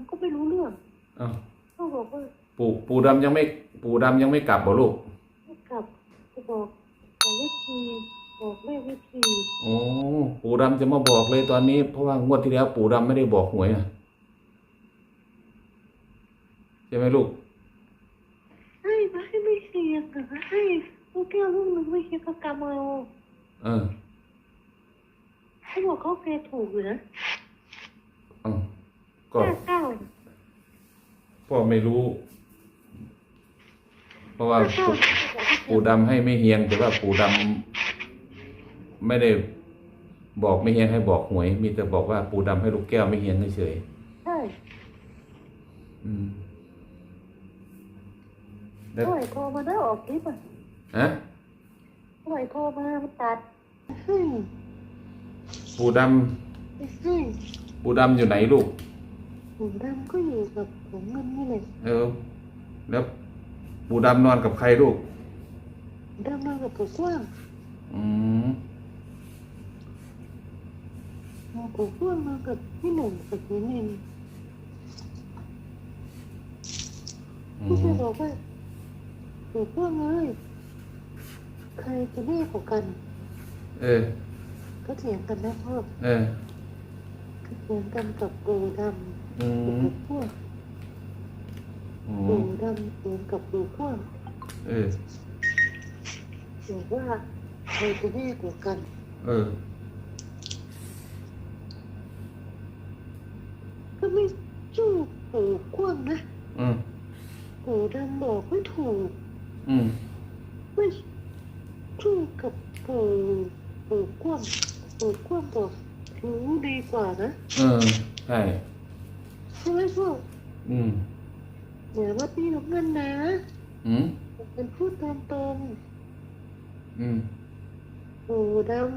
ำก็ไม่รู้เรื่องอ้าวก็บอกว่าปู่ปู่ดำยังไม่ ปู่ดำยังไม่กลับบ่ลูกให้กลับจะบอกบอกวิธีบอกเลขวิธีโอ้ปู่ดำจะมาบอกเลยตอนนี้เพราะว่างวดที่แล้ว ปู่ดำไม่ได้บอกหวยอะใช่ไหมลูกให้มาให้ไม่เสียงอะให้ลูกแก้วลูกหนึงไม่เสียก็กำเอาเออเขาบอกเขาแกถูกอยู่นะเออ ก็ห้าเก้าพ่อไม่รู้ เพราะว่าห้าเก้าปู่ปู่ดำให้ไม่เฮียง แต่ว่าปู่ดำไม่ได้บอกไม่เฮียงให้บอกหวย มีแต่บอกว่าปู่ดำให้ลูกแก้วไม่เฮียงเฉยใช่ๆอืมแล้วเท่าไหร่โทรมาได้ออกคลิปอะฮะเท่าไหร่โทรมามันตัดให้ปู่ดให้ำปู่ดำอยู่ไหนลูก ผมดำก็อยู่กับผมเงินนี่แหละเออ แล้วปู่ดำนอนกับใครลูกผมดำมากับผมกว้างอืมมาผมกว้างมากับพี่หนุ่มกับพี่นินอืพี่จะมบอกว่าผมกว้างเลยใครจะแน่กว่ากัน เออ ก็เถียงกันนะพ่อเออ ก็เถียงกันกับปูดอืำ กับมปูพวกอืปูมดำเถียงกับปูพวกเออบอกว่าใครจะแน่กว่ากัน เออ ก็ไม่สู้ปูกว้างนะอืมปูดำบอกไม่ถูกอืมไม่สู้กับปูปูกว้างปูกว้างบอกรู้ดีกว่านะ เออ ใช่ ใช่ไหมพ่ออืมอย่าว่าพี่น้องเงินนะอืมผมเป็นพูดตามตรงอืมปูดำ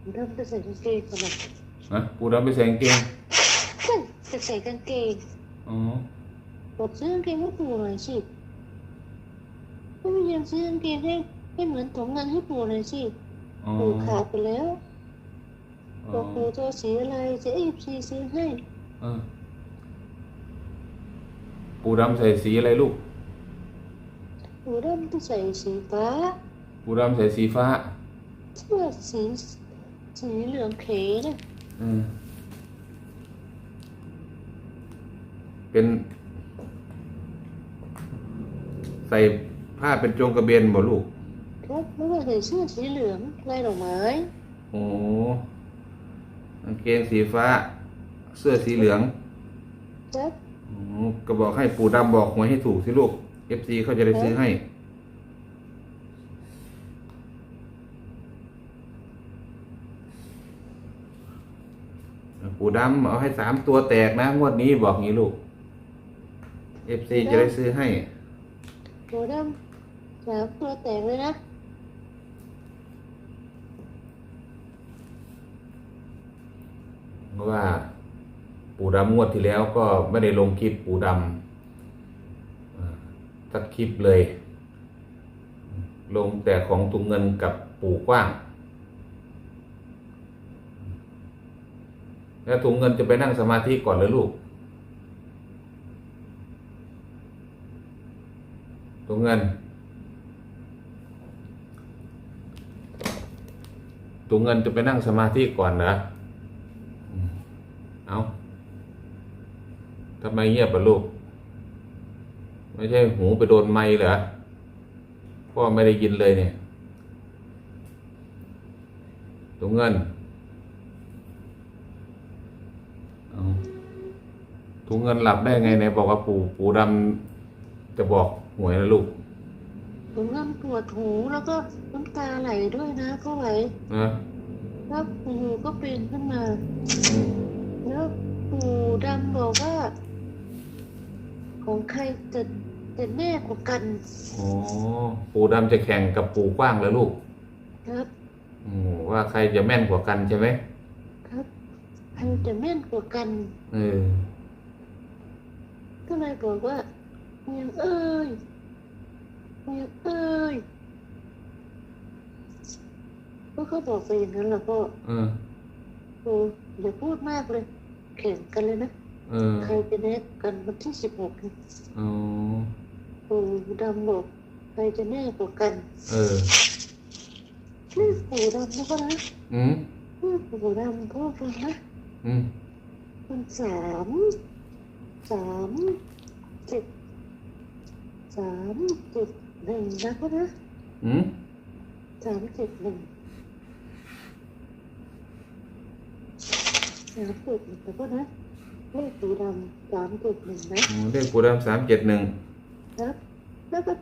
ปูดำจะใส่กางเกงก่อนนะนะปู่ดำไปใส่กางเกงใช่จะใส่กางเกงอ๋อบอกซื้อกางเกงให้ปูหน่อยสิก็ไม่ยังซื้อกางเกงให้ให้เหมือนถุงเงินให้ปูหน่อยสิอ๋อปูขาดไปแล้วอ๋ บออกปูจะเอาสีอะไรจะเอฟซีซื้อให้เออปู่ดำใส่สีอะไรลูกปูดำจะใส่สีฟ้าปู่ดำใส่สีฟ้าเสื้อสีสีเหลืองเขนะอืมเป็น ใส่ผ้าเป็นจงกระเบนบ่ลูกครับแล้วก็ใส่เสื้อสีเหลืองลายดอกไม้โอ้ กางเกงสีฟ้า เสื้อสีเหลืองครับออก็บอกให้ปู่ดำบอกหวยให้ถูกสิลูก FC เขาจะได้ซื้อให้ ปู่ดำเอาให้สามตัวแตกนะ งวดนี้บอกงี้ลูก FC จะได้ซื้อให้ปูดำสามตัวแตกเลยนะ เพราะ ว่าปู่ดำงวดที่แล้วก็ไม่ได้ลงคลิปปู่ดำสักคลิปเลย ลงแต่ของตุงเงินกับปู่กว้าง แล้วถุงเงินจะไปนั่งสมาธิก่อนเลยลูกถุงเงินถุงเงินจะไปนั่งสมาธิก่อนนะอืม เอาทำไมเงียบอะลูก ไม่ใช่หูไปโดนไม้เหรอ พ่อไม่ได้ยินเลยเนี่ยถุงเงินเอาถุงเงินหลับได้ไงเนี่ยบอกว่าปู่ปู่ดำจะบอกหวยนะลูกปูดำปวดหูแล้วก็น้ำตาไหลด้วยนะก็ไหลนะแล้วหูก็เป็นขึ้นมาอืมแล้วปู ดำบอกว่า ของใครจะจะแน่กว่ากันอ๋อปู่ดำจะแข่งกับปู่กว้างแล้วลูกครับอืมว่าใครจะแม่นกว่ากันใช่ไหมครับใครจะแม่นกว่ากัน เออก็เลยบอกว่าเมียงเอ้ยเมียงเอ้ยก็เขาบอกไปอย่างนั้นแหละพ่อเออ โอ้อย่าพูดมากเลย แข่งกันเลยนะเออใครจะแน่กันวันที่สิบหกอ๋อปู่ดำบอกใครจะแน่กว่ากัน เออเรียกปู่ดำนะก็นะอืมเรียกปู่ดำพ่อฟังนะอืมมันสามสามเจ็ดสามเจ็ดหนึ่งนะก็นะอืมสามเจ็ดหนึ่ง สามเจ็ดหนึ่งนะก็นะเลขปู่ดำสามเจ็ดหนึ่งนะอ๋อเลขปูดำสามเจ็ดหนึ่งครับ แล้วก็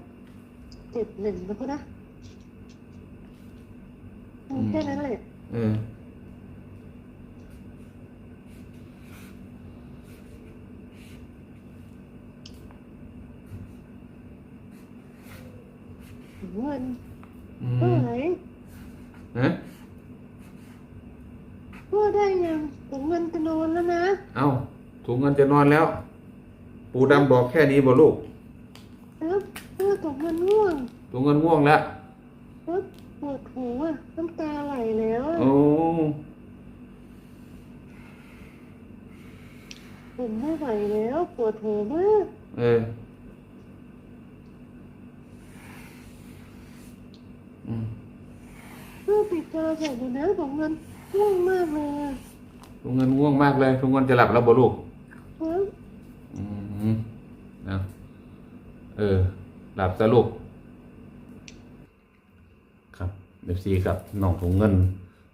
เจ็ดหนึ่งนะก็นะแค่นั้นแหละเออเงิน อื เท่าม ไหร่ ฮะ พ่อได้ยังถึงเงินจะนอนแล้วนะ เอ้า ถุงเงินจะนอนแล้ว ปูดำบอกแค่นี้บ่ลูกครับพ่อถึงเงินง่วงถุงเงินง่วงแล้วครับปวดหัวน้ำตาไหลแล้วอะโอ้ผมไม่ไหวแล้วปวดหัวมากเอออืมพ่อปิดตาใส่ดูนะผมเงินง่วงมากเลยอะถุงเงินง่วงมากเลยถุงเงินจะหลับแล้วบ่ลูก ครับ อืมนะเออ หลับซะลูกครับเอฟซีครับน้องถุงเงิน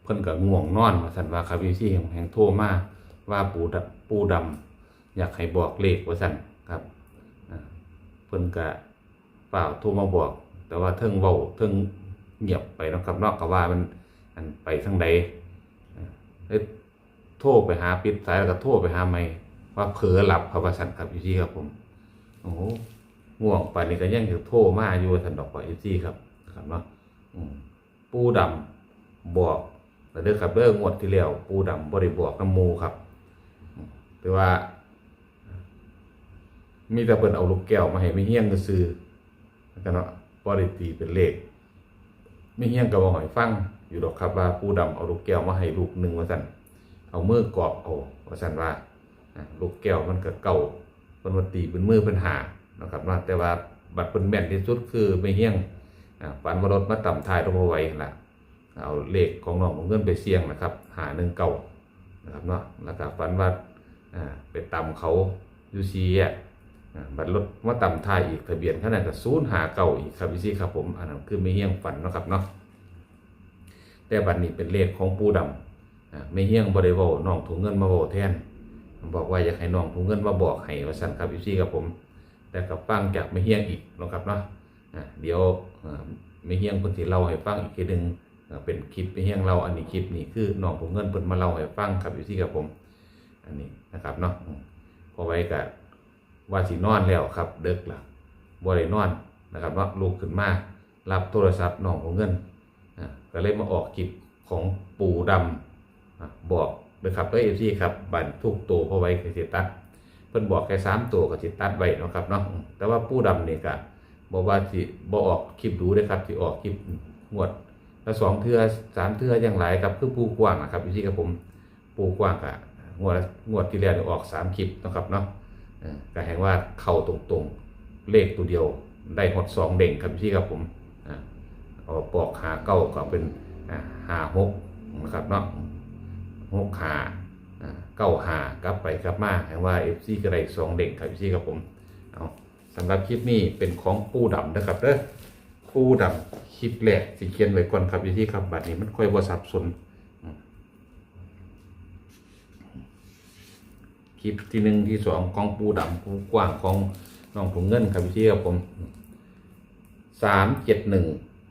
เพิ่นกับง่วงนอนว่าสันว่าครับเอฟซีแห่งแห่งโทรมาว่าปูดปูดำอยากให้บอกเลขว่าสันครับเพิ่นกะเปล่าโทรมาบอก แต่ว่าเทิงเว้าเทิงเงียบไปนะครับนอกกับว่ามันอันไปทางใดเอ้ยโทรไปหาปิดสายแล้วก็โทรไปหาไม่ว่าเผลอหลับครับว่าสันครับเอฟซีครับผม โอ้ ง่วงป่านนี้ก็ยังถือโทรมาอยู่สันดอกว่าเอฟซีครับครับเนาะปูดำบอกแต่เด้อครับเด้องวดที่แล้วปูดำบริบอกน้ำมูครับแต่ว่า มีแต่เพิ่นเอาลูกแก้วมาให้ไม่เฮี้ยงก็ซื้อๆแล้วก็เนาะบริตีเป็นเลขไม่เฮี้ยงก็บ่หอยฟังอยู่ดอกครับว่าปูดำเอาลูกแก้วมาให้ลูกหนึ่งว่าสั่นเอามือกรอบเอาว่าสั่นว่าลูกแก้วมันก็เก่าเพิ่นว่าตีเป็นมือเพิ่นหา นะครับว่าแต่ว่าบัตรเพิ่นแม่นที่สุดคือไม่เฮี้ยงฝันว่ารถมาต่ำทายลงมาไว้ล่ะเอาเลขของน้องของเงินไปเสี่ยงนะครับ หาหนึ่งเก่านะครับเนาะแล้วก็ฝันว่าไปต่ำเขาอยู่ซีอะบัตรรถมาต่ำทายอีกทะเบียนขนาดกับศูนย์หาเก่าอีกครับพี่ซี่ครับผมอันนั้นคือไม่เฮี้ยงฝันนะครับเนาะแต่บัตรนี้เป็นเลขของปูดำอ่าไม่เฮี้ยงบริวารน้องถุงเงินมาโวาแทนบอกว่าอยากให้น้องถุงเงินมาบอกให้ว่าสั่นครับพี่ซี่ครับผม แต่กับฟังจากไม่เฮี้ยงอีกนะครับเนาะเดี๋ยวไม่เฮี้ยงเพิ่เล่าให้ฟังอีกทีหนึงอ่าเป็นคลิปไม่เฮี้ยงเราอันนี้คลิปนี้คือน้องถุงเงินเพิ่นมาเล่าให้ฟังครับพี่ซี่ครับผม อันนี้นะครับเนาะพอไว้กับว่าสินอนแล้วครับ เดึกละบ่ได้นอนนะครับเนาลุกขึ้นมารับโทรศัพท์น้องถุงเงินอะก็เลยมาออกคลิปของปู่ดำบอกเลยครับเอ้ยที่ครับบันทุกตัวเพราะไว้คือสิตัด เพิ่นบอกแค่สามตัวก็สิตัดไว้เนาะครับเนาะแต่ว่าผู้ดำนี่ก็บอกว่าสิบ่ออกคลิปดูได้ครับสิออกคลิปงวดละสองเทื่อสามเทื่ออย่างหลครับคือปูกว้างนะครับพี่ครับผมปูกว้างก็งวดงวดที่แล้วออกสามคลิปนะครับเนาะก็แห่งว่าเข้าตรงๆเลขตัวเดียวได้หดสองเด้งครับพี่ครับผมอ่าเอาปอกหาเก้าก็เป็นหาหกนะครับเนาะหกหา เก้าหากลับไปกลับมาแห่งว่าเอฟซีก็ได้สองเด้งครับพี่ครับผมเอาสำหรับคลิปนี้เป็นของปูดำนะครับเด้อปูดำคลิปแรกสิเขียนไว้ก่อนครับพี่ครับบัดนี้มันค่อยบ่สับสนคลิปที่หนึ่งที่สองของปูดำปูกว้างของน้องถุงเงินครับพี่ครับผมสามเจ็ดหนึ่ง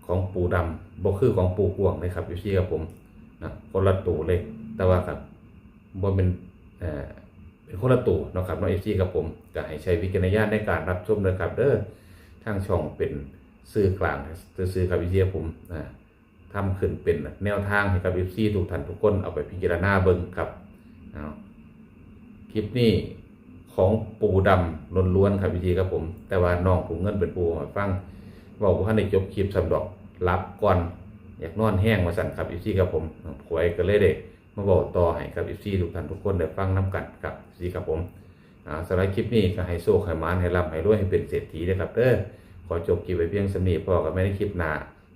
ของปูดำบ่คือของปูกว้างเลยครับพี่ครับผมนะคนละตู่เลยแต่ว่าครับ บ่เป็นเอ่อเป็นคนละตู่เนะครับน้องเอฟซีกับผมจะให้ใช้วิจารณญาณในการรับชมเลยครับเด้อทางช่องเป็นสื่อกลางสื่อกับวิเชียผมนะทำขึ้นเป็นแนวทางให้กับเอฟซีทุกท่านทุกคนเอาไปพิจารณาเบิ่งครับเอาคลิปนี้ของปูดำล้วนๆครับวิธีครับผม แต่ว่าน้องผมเงินเป็นปูมาฟังบอกว่าในจบคลิปสำดอกรับก่อน อยากนอนแห้งมาสั่นครับอยู่ที่ครับผมหวยก็เลยเด็ก มาบอกต่อให้กับอีซีทุกท่านทุกคนได้ฟังน้กันกับซีกับผมสำหรับคลิปนี้ก็ให้โซ่ให้มานให้ร่ำให้รวยให้เป็นเศรษฐีนะครับเด้อขอจบคลิปไว้เพียงสำนีพอกับไม่ได้คลิปหน้า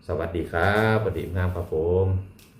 สวัสดีครับสวัสดีงามครับผม